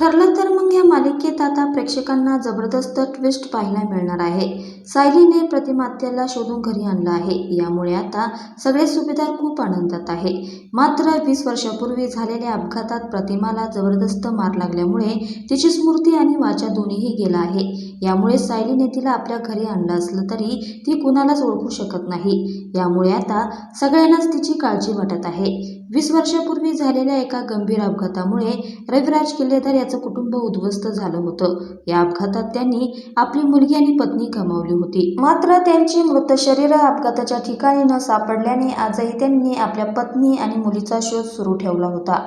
ठरलं तर मग या मालिकेत आता प्रेक्षकांना जबरदस्त ट्विस्ट पाहायला मिळणार आहे. सायलीने प्रतिमात्याला शोधून घरी आणलं आहे. यामुळे आता सगळे सुभेदार खूप आनंदात आहे मात्र वीस वर्षापूर्वी झालेल्या अपघातात प्रतिमाला जबरदस्त मार लागल्यामुळे तिची स्मृती आणि वाचा दोन्हीही गेला आहे. यामुळे सायलीने तिला आपल्या घरी आणलं असलं तरी ती कुणालाच ओळखू शकत नाही. यामुळे आता सगळ्यांनाच तिची काळजी वाटत आहे. वीस वर्षापूर्वी झालेल्या एका गंभीर अपघातामुळे रविराज किल्लेदार याचं कुटुंब उद्ध्वस्त झालं होतं. या अपघातात त्यांनी आपली मुलगी आणि पत्नी गमावली होती. मात्र त्यांची मृत शरीर अपघाताच्या ठिकाणी न सापडल्याने आजही त्यांनी आपल्या पत्नी आणि मुलीचा शोध सुरू ठेवला होता.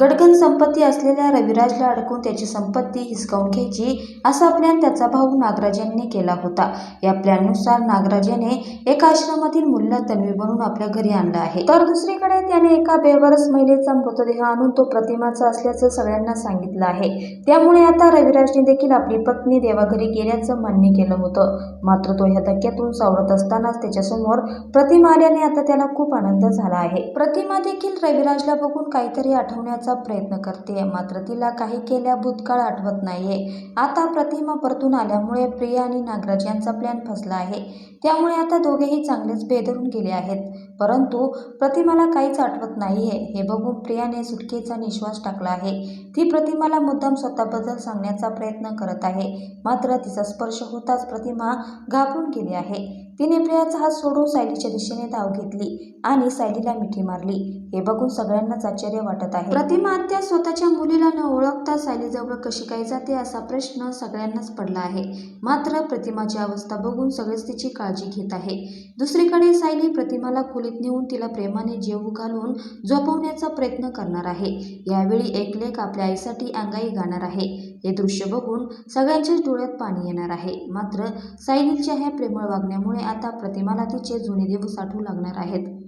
गडगन संपत्ती असलेल्या रविराजला अडकून त्याची संपत्ती हिसकावून घ्यायची असा प्लॅन त्याचा भाऊ नागराज नागराजांनी केला होता. या प्लॅननुसार नागराजाने एका आश्रमातील मुलीला तन्वी बनवून आपल्या घरी आणलं आहे. तर दुसरीकडे त्याने एका बेवरस महिलेचा मृतदेह आणून तो प्रतिमाचा असल्याचं सगळ्यांना सांगितलं आहे. त्यामुळे आता रविराजने देखील आपली पत्नी देवाघरी गेल्याचं मान्य केलं होतं. मात्र तो ह्या धक्क्यातून सावरत असतानाच त्याच्यासमोर प्रतिमा आल्याने आता त्याला खूप आनंद झाला आहे. प्रतिमा देखील रविराजला बघून काहीतरी आठवण्याचा प्रयत्न करते मात्र तिला काही केल्या भूतकाळ आठवत नाहीये. आता प्रतिमा परतून आल्यामुळे प्रिया आणि नागराज यांचा प्लॅन फसला आहे. त्यामुळे आता दोघेही चांगलेच बेदरून गेले आहेत. परंतु प्रतिमाला काहीच आठवत नाही आहे हे बघून प्रियाने सुटकेचा निश्वास टाकला आहे. ती प्रतिमाला मुद्दाम स्वतःबद्दल सांगण्याचा प्रयत्न करत आहे. मात्र तिचा स्पर्श होताच प्रतिमा घाबरून गेली आहे. तिने प्रियाचा हात सोडून सायलीच्या दिशेने धाव घेतली आणि सायलीला मिठी मारली. हे बघून सगळ्यांनाच आश्चर्य वाटत आहे. प्रतिमा आत्या स्वतःच्या मुलीला न ओळखता सायलीजवळ कशी काय जाते असा प्रश्न सगळ्यांनाच पडला आहे. मात्र प्रतिमाची अवस्था बघून सगळेच तिची काळजी घेत आहे. दुसरीकडे सायली प्रतिमाला खोलीत नेऊन तिला प्रेमाने जेवू घालून झोपवण्याचा प्रयत्न करणार आहे. यावेळी एक लेख आपल्या आईसाठी अंगाई गाणार आहे. हे दृश्य बघून सगळ्यांच्याच डोळ्यात पाणी येणार आहे. मात्र सायलीच्या ह्या प्रेमळ वागण्यामुळे आता प्रतिमाला तिचे जुने दिवस आठवू लागणार आहेत.